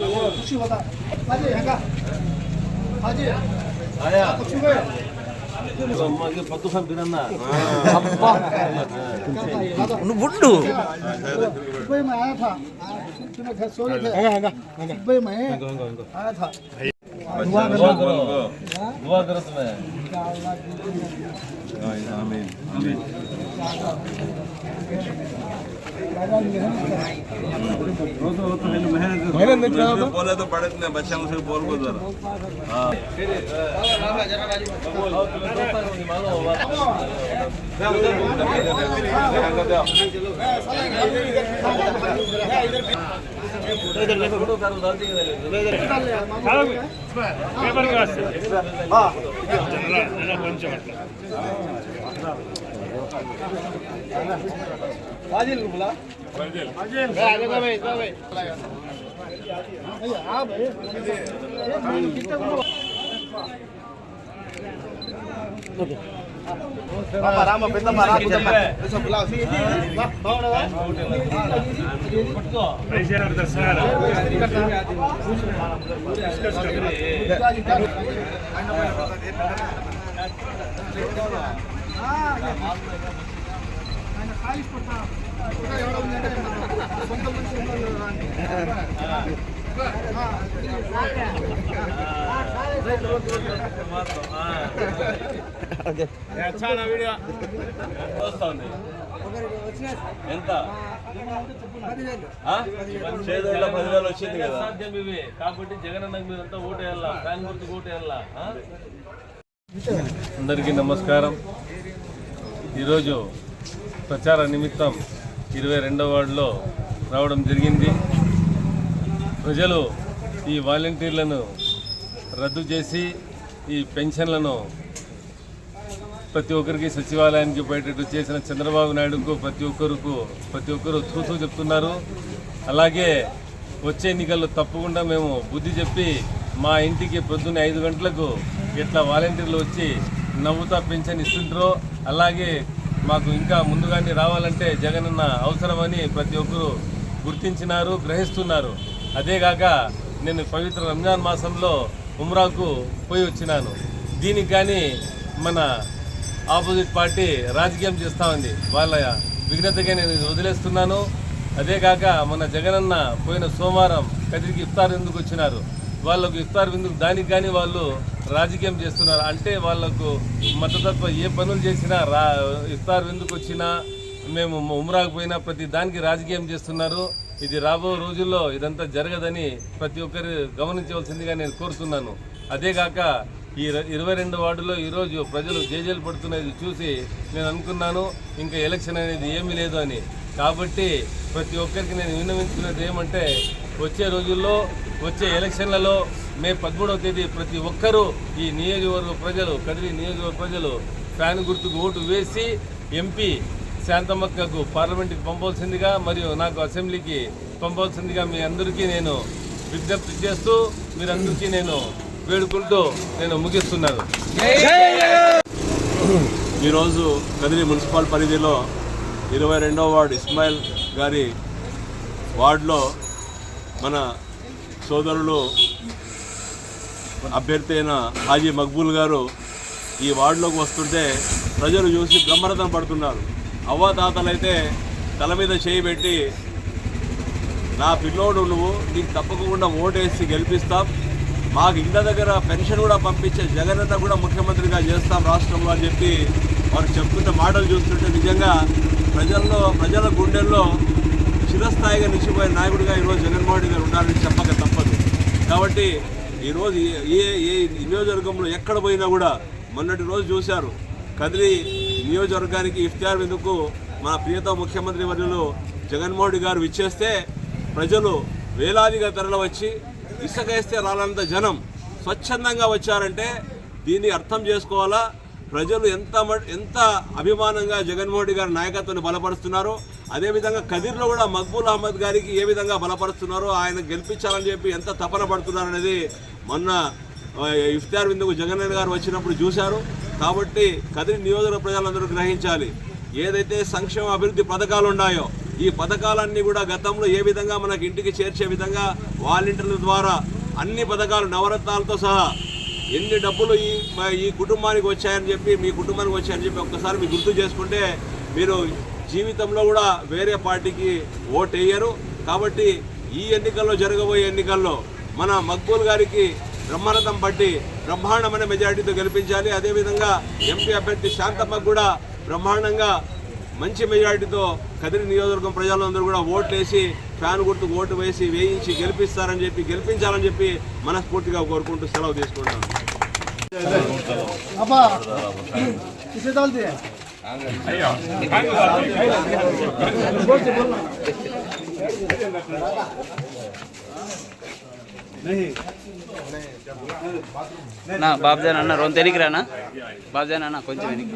我不去我的，阿姐看看，阿姐，哎呀，不去喂。ఉండు ఆమె तो बोले तो पड़क ने बच्चा मुझे बोल को जरा। इधर देखो फ़ोटो करो डाल दिए इधर चलो पेपर का हाँ। जनरल जनरल पंच मत फाजिल को बुला फाजिल फाजिल आ जाओ भाई जाओ भाई आ भाई कितना రామ పెద్దమ్మ రా పెద్దమ్మ బాగుండదా వస్తుంది ఎంత? ఆ? చేదుల్లో పదివేలు వచ్చింది కదా. సాధ్యం ఇవి. కాబట్టి జగన్ అన్నకు మీరంతా ఓటేయాలా? ఫ్యాన్ గుర్తు ఓటేయాలా? అందరికీ నమస్కారం. ఈరోజు ప్రచార నిమిత్తం ఇరవై రెండవ వార్డులో రావడం జరిగింది. ప్రజలు ఈ వాలంటీర్లను రద్దు చేసి ఈ పెన్షన్లను ప్రతి ఒక్కరికి సచివాలయానికి పోయేటట్టు చేసిన చంద్రబాబు నాయుడుకు ప్రతి ఒక్కరుకు ప్రతి ఒక్కరు చూసూ చెప్తున్నారు. అలాగే వచ్చే ఎన్నికల్లో తప్పకుండా మేము బుద్ధి చెప్పి మా ఇంటికి పొద్దున్నే ఐదు గంటలకు ఇట్లా వాలంటీర్లు వచ్చి నవ్వుతా పెన్షన్ ఇస్తుంటారో అలాగే మాకు ఇంకా ముందుగానే రావాలంటే జగనన్న అవసరమని ప్రతి ఒక్కరు గుర్తించినారు గ్రహిస్తున్నారు. అదేగాక నేను పవిత్ర రంజాన్ మాసంలో ఉమ్రాకు పోయి వచ్చినాను. దీనికి కానీ మన ఆపోజిట్ పార్టీ రాజకీయం చేస్తూ ఉంది. వాళ్ళ విఘ్నతగా నేను వదిలేస్తున్నాను. అదేగాక మన జగనన్న పోయిన సోమవారం కదిరికి ఇఫ్తార్ ఎందుకు వచ్చినారు? వాళ్ళకు ఇఫ్తార్ ఎందుకు? దానికి కానీ వాళ్ళు రాజకీయం చేస్తున్నారు. అంటే వాళ్ళకు మతతత్వం ఏ పనులు చేసినా రా ఇస్తారు ఎందుకు వచ్చినా మేము ఉమ్రాకు పోయినా ప్రతి దానికి రాజకీయం చేస్తున్నారు. ఇది రాబో రోజుల్లో ఇదంతా జరగదని ప్రతి ఒక్కరు గమనించవలసిందిగా నేను కోరుతున్నాను. అదేగాక ఈ ఇరవై రెండు వార్డులో ఈరోజు ప్రజలు జేజేలు పడుతున్నది చూసి నేను అనుకున్నాను ఇంకా ఎలక్షన్ అనేది ఏమీ లేదు అని. కాబట్టి ప్రతి ఒక్కరికి నేను విన్నవించుకునేది ఏమంటే వచ్చే రోజుల్లో వచ్చే ఎలక్షన్లలో మే పదమూడవ తేదీ ప్రతి ఒక్కరూ ఈ నియోజకవర్గ ప్రజలు కదిరి నియోజకవర్గ ప్రజలు ఫ్యాన్ గుర్తుకు ఓటు వేసి ఎంపీ శాంతమ్మక్కకు పార్లమెంట్కి పంపవలసిందిగా మరియు నాకు అసెంబ్లీకి పంపవలసిందిగా మీ అందరికీ నేను విజ్ఞప్తి చేస్తూ మీరందరికీ నేను వేడుకుంటూ నేను ముగిస్తున్నాను. ఈరోజు కదిరి మున్సిపల్ పరిధిలో ఇరవై రెండవ వార్డు ఇస్మాయిల్ గారి వార్డులో మన సోదరులు అభ్యర్థి అయిన హాజీ మక్బూల్ గారు ఈ వార్డులోకి వస్తుంటే ప్రజలు చూసి బ్రహ్మరథం పడుతున్నారు. అవ్వాతాతలైతే తల మీద చేయి పెట్టి నా పిల్లోడు నువ్వు నీకు తప్పకుండా ఓటేసి గెలిపిస్తాం. మాకు ఇంత దగ్గర పెన్షన్ కూడా పంపించే జగన్ కూడా ముఖ్యమంత్రిగా చేస్తాం రాష్ట్రంలో అని చెప్పి వారు చెప్తున్న మాటలు చూస్తుంటే నిజంగా ప్రజల్లో ప్రజల గుండెల్లో చిరస్థాయిగా నిలిచిపోయే నాయకుడిగా ఈరోజు జగన్మోహన్ రెడ్డి గారు ఉండాలని చెప్పక తప్పదు. కాబట్టి ఈరోజు ఏ- ఏ నియోజకవర్గంలో ఎక్కడ పోయినా కూడా మొన్నటి రోజు చూశారు కదిలి నియోజకవర్గానికి ఇఫ్తార్ విందుకు మన ప్రియత ముఖ్యమంత్రి వర్యులు జగన్మోహన్ రెడ్డి గారు విచ్చేస్తే ప్రజలు వేలాదిగా తరలి వచ్చి ఇసుక వేస్తే రాలంత జనం స్వచ్ఛందంగా వచ్చారంటే దీన్ని అర్థం చేసుకోవాలా? ప్రజలు ఎంత ఎంత అభిమానంగా జగన్మోహన్ రెడ్డి గారి నాయకత్వాన్ని బలపరుస్తున్నారో అదేవిధంగా కదిర్లో కూడా మక్బూల్ అహ్మద్ గారికి ఏ విధంగా బలపరుస్తున్నారో ఆయన గెలిపించాలని చెప్పి ఎంత తపన పడుతున్నారు అనేది మొన్న ఇఫ్తార్ విందుకు జగన్ గారు వచ్చినప్పుడు చూశారు. కాబట్టి కదిరి నియోజక ప్రజలందరూ గ్రహించాలి. ఏదైతే సంక్షేమ అభివృద్ధి పథకాలు ఉన్నాయో ఈ పథకాలన్నీ కూడా గతంలో ఏ విధంగా మనకి ఇంటికి చేర్చే విధంగా వాలంటీర్ల ద్వారా అన్ని పథకాలు నవరత్నాలతో సహా ఎన్ని డబ్బులు ఈ ఈ కుటుంబానికి వచ్చాయని చెప్పి మీ కుటుంబానికి వచ్చాయని చెప్పి ఒక్కసారి మీరు గుర్తు చేసుకుంటే మీరు జీవితంలో కూడా వేరే పార్టీకి ఓట్ వేయరు కాబట్టి ఈ ఎన్నికల్లో జరగబోయే ఎన్నికల్లో మన మక్బూల్ గారికి బ్రహ్మరథం పట్టి బ్రహ్మాండమైన మెజారిటీతో గెలిపించాలి. అదేవిధంగా ఎంపీ అభ్యర్థి శాంతమ్మకు కూడా బ్రహ్మాండంగా మంచి మెజారిటీతో కదిరి నియోజకవర్గం ప్రజలందరూ కూడా ఓట్లేసి ఫ్యాన్ గుర్తు ఓటు వేసి వేయించి గెలిపిస్తారని చెప్పి గెలిపించాలని చెప్పి మనస్ఫూర్తిగా కోరుకుంటూ సెలవు తీసుకుంటాను किसे डालते हैं నా బాబ్జాన్ అన్న రెండు వెనక్కి రానా బాబ్జాన్ అన్న కొంచెం వెనక్కి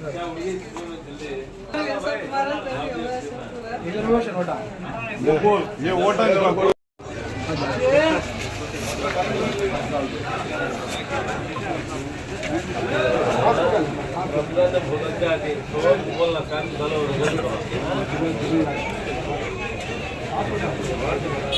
మా అబ్బా ఫ్లాట్ గురించి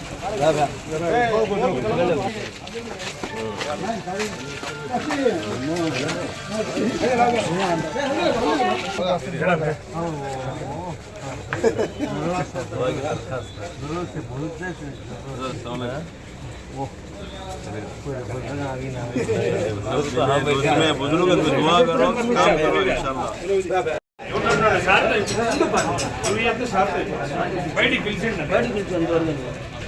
बुजुर्ग दुआ करो काम करो इंशाल्लाह हाँ इधर अंदर है जान वोट डालना हाँ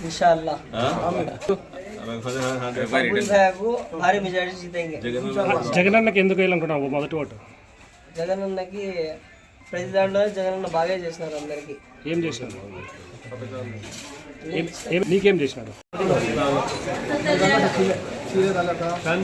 इंशाल्लाह मकबूल साहब को भारी मेजॉरिटी जीतेंगे జగనన్నకి ఎందుకు వేయాలనుకున్నావు మొదటి ఓటు జగన్ అన్నకి ప్రతి దాంట్లో జగన్ బాగా చేస్తున్నారు అందరికి. ఏం చేసినారు నీకేం చేసినారు ఫ్యాన్